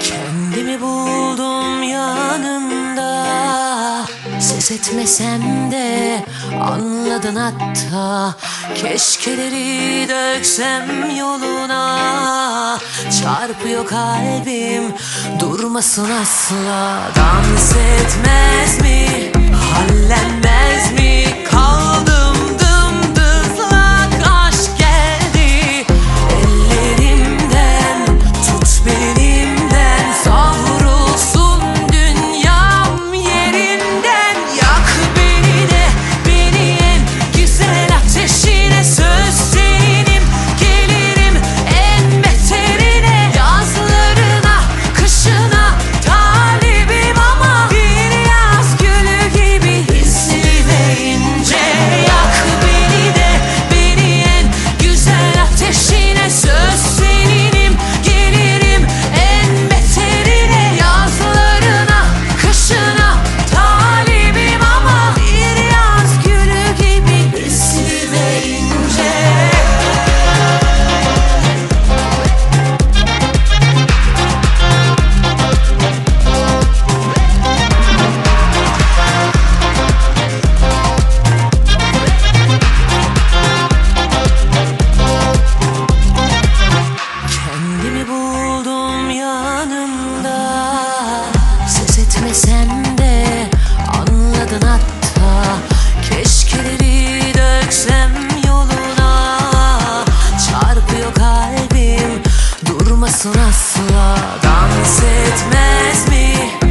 Kendimi buldum yanında Ses etmesem de anladın hatta. Keşkeleri döksem yoluna. Çarpıyor kalbim durmasın asla. Dans etmez mi? Hallenmez kanatta Keşkeleri döksem yoluna Çarpıyor kalbim durmasın asla Dans etmez mi?